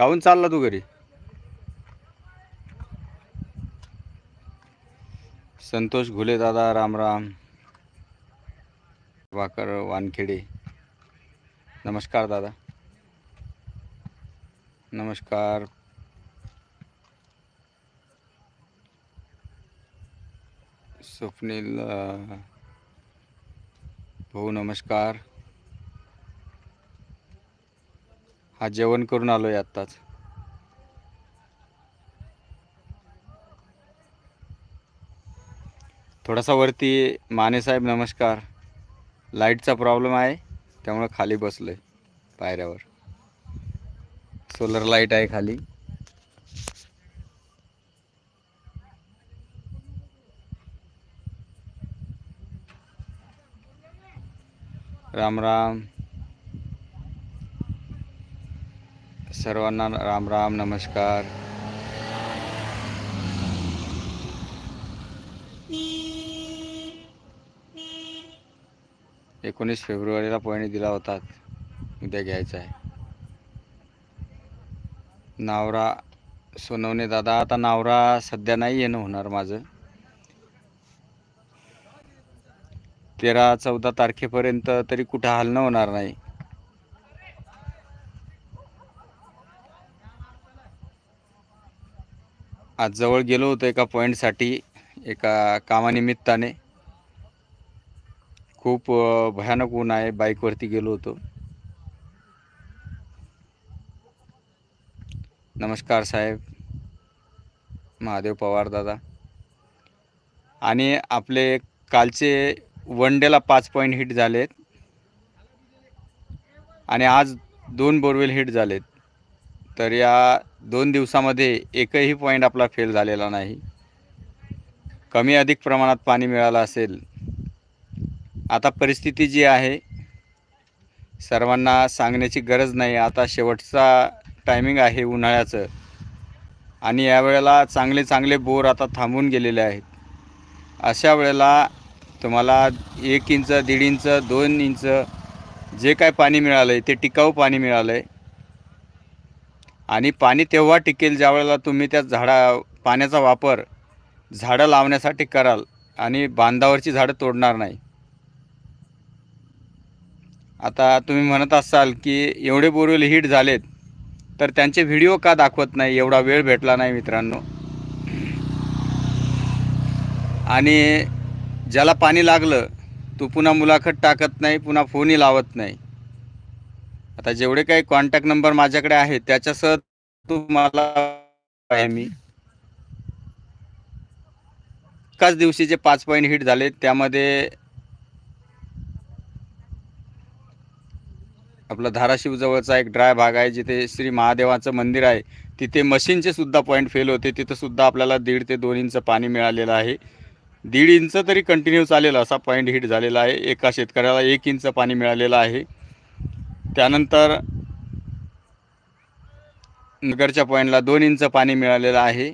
काहून चालला तू घरी? संतोष घुले दादा राम राम. वाकर वानखेडे. नमस्कार दादा. नमस्कार. स्वप्नील भाऊ नमस्कार. हा जेवण करून आलो आहे आत्ताच. थोडासा वरती मानेसाहेब नमस्कार. लाईटचा प्रॉब्लेम आहे त्यामुळं खाली बसलो आहे पायऱ्यावर. सोलर लाइट आहे खाली. राम राम. सर्वांना राम राम नमस्कार. एकोणीस फेब्रुवारीला पॉईंट दिला होता. उद्या घ्यायचा आहे. नावरा सोनवणे दादा आता नावरा सध्या नाही येणं होणार माझं. तेरा चौदा तारखेपर्यंत तरी कुठं हालणं होणार नाही. आज जवळ गेलो होतो एका पॉईंटसाठी एका कामानिमित्ताने. खूप भयानक ऊन आहे बाईकवरती गेलो होतो. नमस्कार साहेब. महादेव पवार दादा. आणि आपले कालचे वन डेला पाच पॉईंट हिट झालेत. आणि आज दोन बोरवेल हिट झालेत. तर या दोन दिवसामध्ये एकही पॉईंट आपला फेल झालेला नाही. कमी अधिक प्रमाणात पाणी मिळालं असेल आता परिस्थिती जी आहे सर्वांना सांगण्याची गरज नाही. आता शेवटचा टायमिंग आहे उन्हाळ्याचं. आणि यावेळेला चांगले चांगले बोर आता थांबून गेलेले आहेत. अशा वेळेला तुम्हाला एक इंच दीड इंच दोन इंच जे काय पाणी मिळालं आहे ते टिकाऊ पाणी मिळालं आहे आणि पाणी तेव्हा टिकेल ज्यावेळेला तुम्ही त्या झाडा पाण्याचा वापर झाडं लावण्यासाठी कराल आणि बांधावरची झाडं तोडणार नाही. आता तुम्ही म्हणत असाल की एवढे बोरवेल हिट झालेत तर त्यांचे व्हिडिओ का दाखवत नाही? एवढा वेळ भेटला नाही मित्रांनो. आणि ज्याला पाणी लागलं तो पुन्हा मुलाखत टाकत नाही पुन्हा फोनही लावत नाही. आता जेवढे काही कॉन्टॅक्ट नंबर माझ्याकडे आहेत त्याच्यासह तुम्हाला मी. एकाच दिवशी जे पाच पॉईंट हिट झाले त्यामध्ये आपलं धाराशिव जवळचा एक ड्राय भाग आहे जिथे श्री महादेवाचं मंदिर आहे. तिथे मशीनचे सुद्धा पॉईंट फेल होते. तिथं सुद्धा आपल्याला दीड ते दोन इंच पाणी मिळालेलं आहे. दीड इंच तरी कंटिन्यू चालेल असा पॉईंट हिट झालेला आहे. एका शेतकऱ्याला एक इंच पाणी मिळालेलं आहे. त्यानंतर नगरच्या पॉईंटला दोन इंच पाणी मिळालेलं आहे.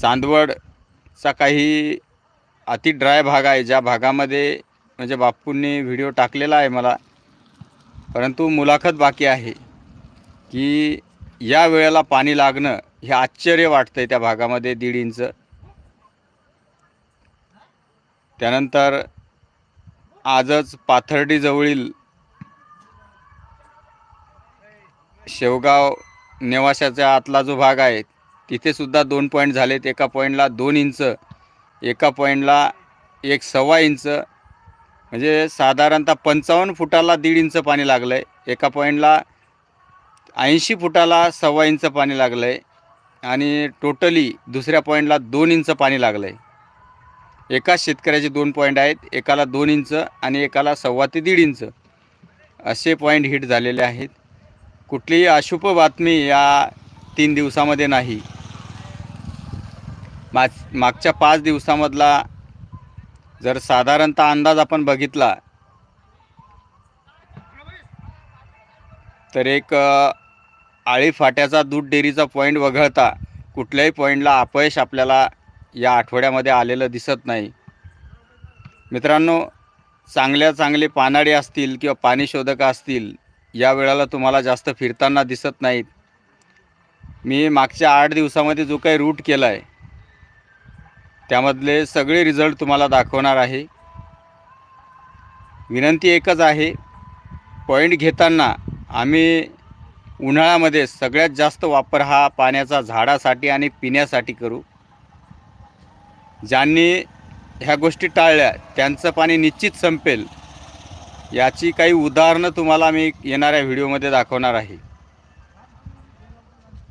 चांदवडचा काही अति ड्राय भाग आहे ज्या भागामध्ये म्हणजे बापूंनी व्हिडिओ टाकलेला आहे मला. परंतु मुलाखत बाकी आहे की या वेळेला पाणी लागणं हे आश्चर्य वाटतं आहे त्या भागामध्ये दीड इंच. त्यानंतर आजच पाथर्डीजवळील शेवगाव नेवाशाचा आतला जो भाग आहे तिथेसुद्धा दोन पॉईंट झालेत. एका पॉईंटला दोन इंच एका पॉईंटला एक सव्वा इंच म्हणजे साधारणतः पंचावन्न फुटाला दीड इंच पाणी लागलं आहे एका पॉईंटला ऐंशी फुटाला सव्वा इंच पाणी लागलं आहे आणि टोटली दुसऱ्या पॉईंटला दोन इंच पाणी लागलं आहे एकाच शेतकऱ्याचे दोन पॉईंट आहेत. एकाला दोन इंच आणि एकाला सव्वा ते दीड इंच असे पॉईंट हिट झालेले आहेत. कुठलीही अशुभ बातमी या तीन दिवसामध्ये नाही. माग मागच्या पाच दिवसामधला जर साधारणतः अंदाज आपण बघितला तर एक आळीफाट्याचा आळी फाट्याचा दूध डेअरीचा पॉईंट वगळता कुठल्याही पॉईंटला अपयश आपल्याला या आठवड्यामध्ये आलेलं दिसत नाही. मित्रांनो चांगल्या चांगले पानाडे असतील किंवा पाणीशोधकं असतील या वेळेला तुम्हाला जास्त फिरताना दिसत नाहीत. मी मागच्या आठ दिवसामध्ये जो काही रूट केला आहे त्यामधले सगळे रिझल्ट तुम्हाला दाखवणार आहे. विनंती एकच आहे पॉईंट घेताना आम्ही उन्हाळ्यामध्ये सगळ्यात जास्त वापर हा पाण्याचा झाडासाठी आणि पिण्यासाठी करू. ज्यांनी ह्या गोष्टी टाळल्या त्यांचं पाणी निश्चित संपेल. याची काही उदाहरणं तुम्हाला मी येणाऱ्या व्हिडिओमध्ये दाखवणार आहे.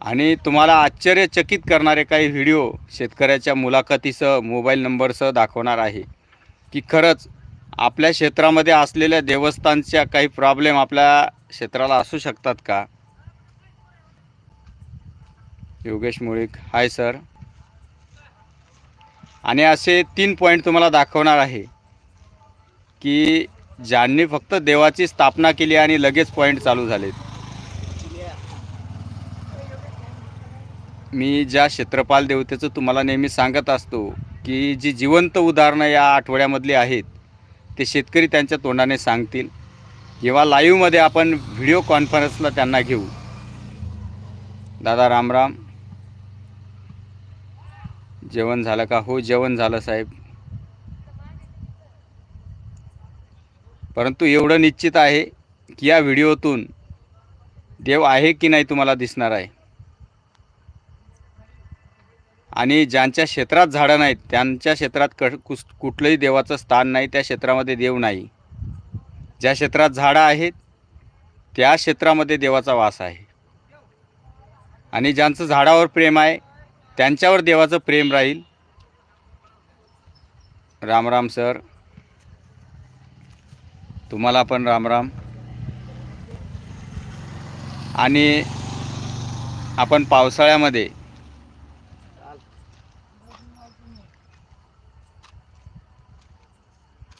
आणि तुम्हाला आश्चर्यचकित करणारे काही व्हिडिओ शेतकऱ्याच्या मुलाखतीसह मोबाईल नंबरसह दाखवणार आहे. की खरंच आपल्या क्षेत्रामध्ये असलेल्या देवस्थानच्या काही प्रॉब्लेम आपल्या क्षेत्राला असू शकतात का? योगेश मुळीक. Hi sir. आणि असे तीन पॉईंट तुम्हाला दाखवणार आहे. की ज्यांनी फक्त देवाची स्थापना केली आणि लगेच पॉईंट चालू झालेत. मी ज्या क्षेत्रपाल देवतेचं तुम्हाला नेहमी सांगत असतो की जी जिवंत उदाहरणं या आठवड्यामधली आहेत ते शेतकरी त्यांच्या तोंडाने सांगतील. किंवा लाईव्हमध्ये आपण व्हिडिओ कॉन्फरन्सला त्यांना घेऊ. दादा रामराम जेवण झालं का? हो जेवण झालं साहेब. परंतु एवढं निश्चित आहे की या व्हिडिओतून देव आहे की नाही तुम्हाला दिसणार आहे. आणि ज्यांच्या क्षेत्रात झाडं नाहीत त्यांच्या क्षेत्रात क कुस कुठलंही देवाचं स्थान नाही त्या क्षेत्रामध्ये देव नाही. ज्या क्षेत्रात झाडं आहेत त्या क्षेत्रामध्ये देवाचा वास आहे. आणि ज्यांचं झाडावर प्रेम आहे त्यांच्यावर देवाचं प्रेम राहील. रामराम सर. तुम्हाला पण रामराम आणि आपण पावसाळ्यामध्ये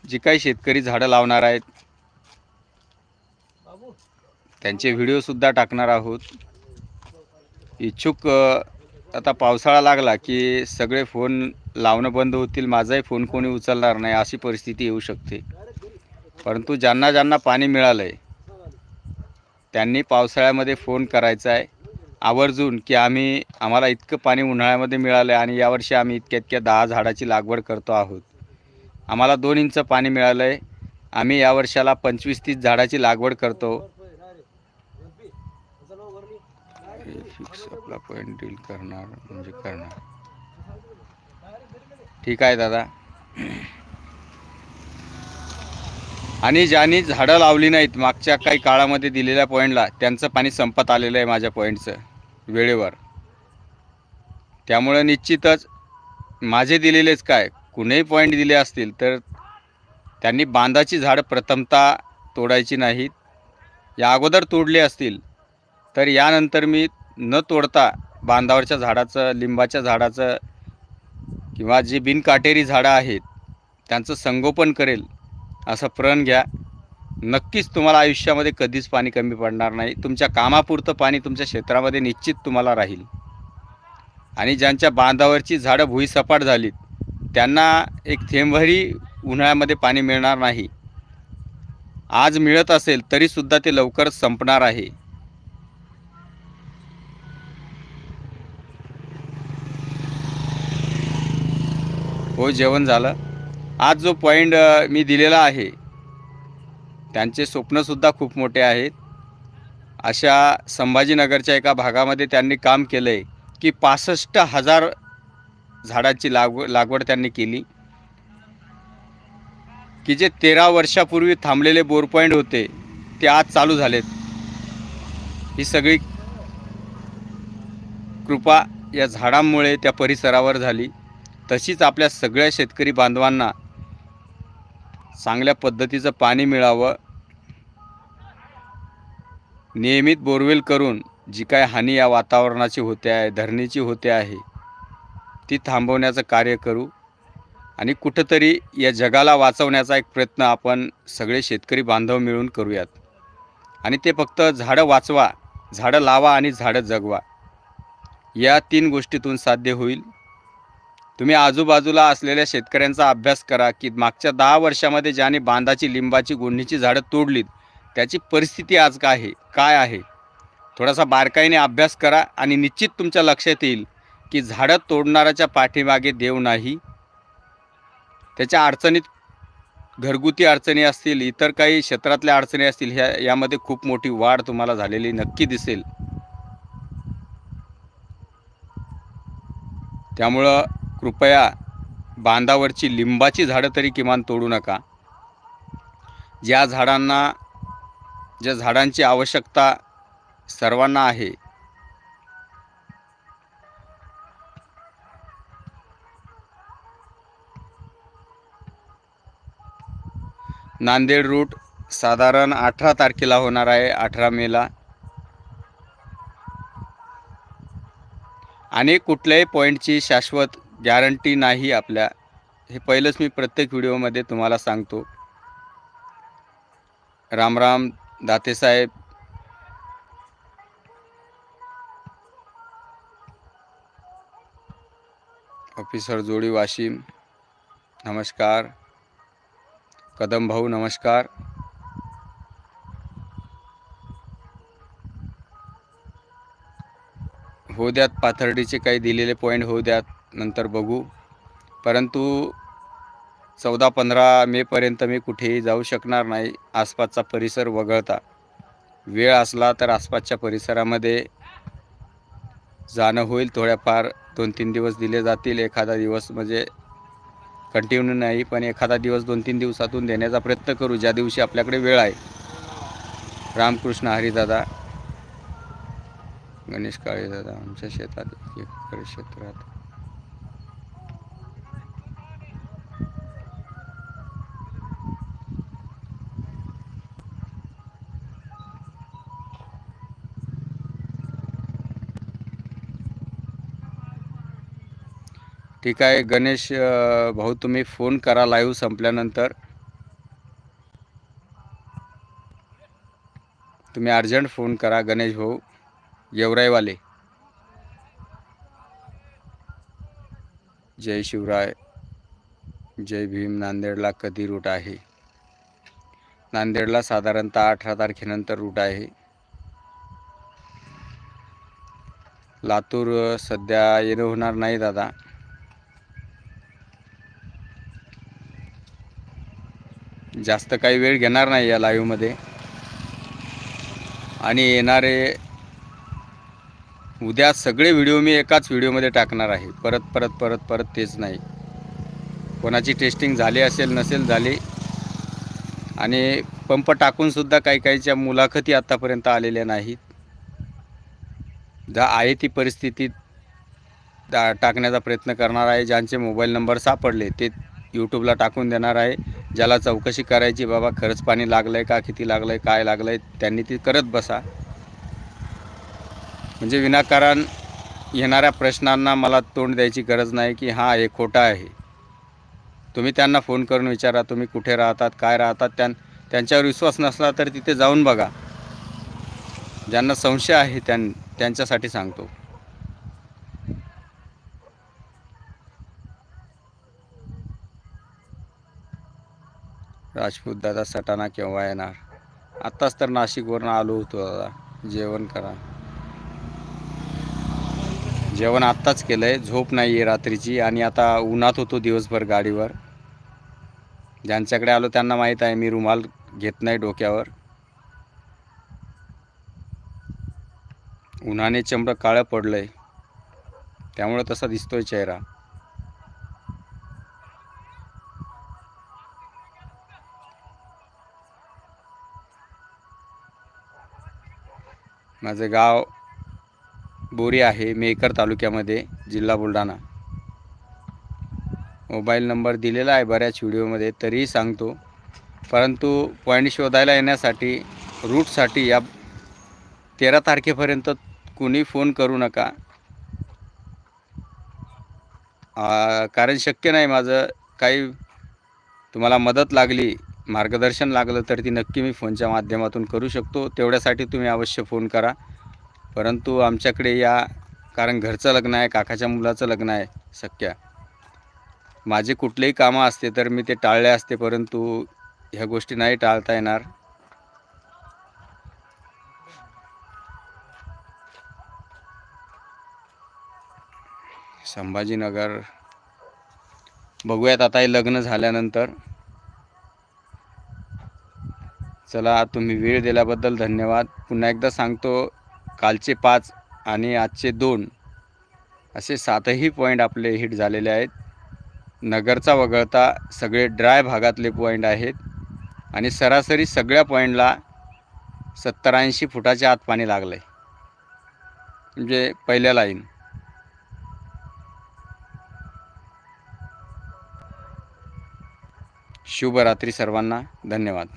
जी काही शेतकरी झाडं लावणार आहेत त्यांचे व्हिडिओसुद्धा टाकणार आहोत. इच्छुक आता पावसाळा लागला की सगळे फोन लावणं बंद होतील माझाही फोन कोणी उचलणार नाही अशी परिस्थिती येऊ शकते. परंतु ज्यांना ज्यांना पाणी मिळालं आहे त्यांनी पावसाळ्यामध्ये फोन करायचा आहे. आवर्जून की आम्ही आम्हाला इतकं पाणी उन्हाळ्यामध्ये मिळालं आहे आणि यावर्षी आम्ही इतक्या इतक्या दहा झाडाची लागवड करतो आहोत. आम्हाला दोन इंच पाणी मिळालं आहे आम्ही या वर्षाला पंचवीस तीस झाडाची लागवड करतो. फिक्स आपला पॉईंट डील करणार म्हणजे करणार. ठीक आहे दादा. आणि ज्यांनी झाडं लावली नाहीत मागच्या काही काळामध्ये दिलेल्या पॉईंटला त्यांचं पाणी संपत आलेलं आहे माझ्या पॉईंटचं वेळेवर. त्यामुळं निश्चितच माझे दिलेलेच काय कुणीही पॉईंट दिले असतील तर त्यांनी बांधाची झाडं प्रथमता तोडायची नाहीत. या अगोदर तोडले असतील तर यानंतर मी न तोडता बांधावरच्या झाडाचं लिंबाच्या झाडाचं किंवा जी बिनकाटेरी झाडं आहेत त्यांचं संगोपन करेल. असं प्रण घ्या. नक्कीच तुम्हाला आयुष्यामध्ये कधीच पाणी कमी पडणार नाही. तुमच्या कामापुरतं पाणी तुमच्या क्षेत्रामध्ये निश्चित तुम्हाला राहील. आणि ज्यांच्या बांधावरची झाडं भुईसपाट झालीत त्यांना एक थेंबही उन्हाळ्यामध्ये पाणी मिळणार नाही. आज मिळत असेल तरीसुद्धा ते लवकरच संपणार आहे. हो जेवण झालं. आज जो पॉईंट मी दिलेला आहे त्यांचे स्वप्नसुद्धा खूप मोठे आहेत. अशा संभाजीनगरच्या एका भागामध्ये त्यांनी काम केलं आहे की पासष्ट हजार झाडाची लागव लागवड त्यांनी केली. की जे तेरा वर्षापूर्वी थांबलेले बोर पॉईंट होते ते आज चालू झालेत. ही सगळी कृपा या झाडांमुळे त्या परिसरावर झाली. तशीच आपल्या सगळ्या शेतकरी बांधवांना चांगल्या पद्धतीचं पाणी मिळावं. नियमित बोरवेल करून जी काय हानी या वातावरणाची होते आहे धरणीची होते आहे ती थांबवण्याचं कार्य करू. आणि कुठंतरी या जगाला वाचवण्याचा एक प्रयत्न आपण सगळे शेतकरी बांधव मिळून करूयात. आणि ते फक्त झाडं वाचवा झाडं लावा आणि झाडं जगवा. या तीन गोष्टीतून साध्य होईल. तुम्ही आजूबाजूला असलेल्या शेतकऱ्यांचा अभ्यास करा की मागच्या दहा वर्षामध्ये ज्याने बांधाची लिंबाची गुंडीची झाडं तोडलीत त्याची परिस्थिती आज काय आहे? काय आहे? थोडासा बारकाईने अभ्यास करा आणि निश्चित तुमच्या लक्षात येईल की झाडं तोडणाऱ्याच्या पाठीमागे देव नाही. त्याच्या अडचणीत घरगुती अडचणी असतील इतर काही क्षेत्रातल्या अडचणी असतील ह्या यामध्ये खूप मोठी वाढ तुम्हाला झालेली नक्की दिसेल. त्यामुळं कृपया बांधावरची लिंबाची झाडं तरी किमान तोडू नका. ज्या झाडांना ज्या झाडांची आवश्यकता सर्वांना आहे. नांदेड रूट साधारण अठरा तारखेला होणार आहे अठरा मेला. आणि कुठल्याही पॉईंटची शाश्वत गॅरंटी नाही आपल्या. हे पहिलंच मी प्रत्येक व्हिडिओमध्ये तुम्हाला सांगतो. रामराम दातेसाहेब ऑफिसर जोडी वाशिम. नमस्कार. कदम भाऊ नमस्कार. होऊ द्यात पाथर्डीचे काही दिलेले पॉईंट होऊ द्यात. नंतर बघू. परंतु चौदा पंधरा मेपर्यंत मी कुठेही जाऊ शकणार नाही. आसपासचा परिसर वगळता. वेळ असला तर आसपासच्या परिसरामध्ये जाणं होईल. थोड्याफार दोन तीन दिवस दिले जातील. एखादा दिवस म्हणजे कंटिन्यू नाही पण एखादा दिवस दोन तीन दिवसातून देण्याचा प्रयत्न करू. ज्या दिवशी आपल्याकडे वेळ आहे. रामकृष्ण हरिदादा गणेश काळेदादा आमच्या शेतात एक क्षेत्रात. ठीक आहे गणेश भाऊ तुम्ही फोन करा लाईव्ह संपल्यानंतर. तुम्ही अर्जंट फोन करा गणेश भाऊ येवराईवाले. जय शिवराय जय भीम नांदेडला कधी रूट आहे? नांदेडला साधारणतः अठरा तारखेनंतर रूट आहे. लातूर सध्या येणं होणार नाही दादा. जास्त काही वेळ घेणार नाही या लाईव्हमध्ये आणि येणारे उद्या सगळे व्हिडिओ मी एकाच व्हिडिओमध्ये टाकणार आहे. परत परत परत परत तेच नाही. कोणाची टेस्टिंग झाली असेल नसेल झाली. आणि पंप टाकूनसुद्धा काही काहीच्या मुलाखती आत्तापर्यंत आलेल्या नाहीत. जा आहे ती परिस्थिती टाकण्याचा प्रयत्न करणार आहे. ज्यांचे मोबाईल नंबर सापडले ते यूट्यूबला टाकून देणार आहे. ज्याला चौकशी करायची बाबा खरंच पाणी लागलं आहे का? किती लागलं आहे काय लागलं आहे त्यांनी ती करत बसा. म्हणजे विनाकारण येणाऱ्या प्रश्नांना मला तोंड द्यायची गरज नाही की हां हे खोटा आहे. तुम्ही त्यांना फोन करून विचारा तुम्ही कुठे राहतात? काय राहतात? त्यां त्यांच्यावर विश्वास नसला तर तिथे जाऊन बघा. ज्यांना संशय आहे त्यां त्यांच्यासाठी सांगतो. राजपूत दादा सटाणा केव्हा येणार? आत्ताच तर नाशिकवरून आलो होतो दादा. जेवण करा. जेवण आत्ताच केलं आहे झोप नाही आहे रात्रीची आणि आता उन्हात होतो दिवसभर गाडीवर. ज्यांच्याकडे आलो त्यांना माहीत आहे मी रुमाल घेत नाही डोक्यावर. उन्हाने चमडं काळं पडलं आहे त्यामुळे तसा दिसतोय चेहरा. माझं गाव बोरी आहे मेकर तालुक्यामध्ये जिल्हा बुलढाणा. मोबाईल नंबर दिलेला आहे बऱ्याच व्हिडिओमध्ये तरीही सांगतो. परंतु पॉईंट शोधायला येण्यासाठी रूटसाठी या तेरा तारखेपर्यंत कुणी फोन करू नका. कारण शक्य नाही माझं काही तुम्हाला मदत लागली मार्गदर्शन लागलं तर ती नक्की मी फोनच्या माध्यमातून करू शकतो. तेवढ्यासाठी तुम्ही अवश्य फोन करा. परंतु आमच्याकडे या कारण घरचं लग्न आहे काकाच्या मुलाचं लग्न आहे सख्या. माझे कुठलेही कामं असते तर मी ते टाळले असते परंतु ह्या गोष्टी नाही टाळता येणार. संभाजीनगर. बघूयात आता हे लग्न झाल्यानंतर. चला तुम्ही वेळ दिल्याबद्दल धन्यवाद. पुन्हा एकदा सांगतो कालचे पाच आणि आजचे दोन असे सातही पॉईंट आपले हिट झालेले आहेत. नगरचा वगळता सगळे ड्राय भागातले पॉईंट आहेत. आणि सरासरी सगळ्या पॉईंटला सत्तर ऐंशी फुटाच्या आत पाणी लागलं आहे म्हणजे पहिल्या लाईन शुभरात्री सर्वांना. धन्यवाद.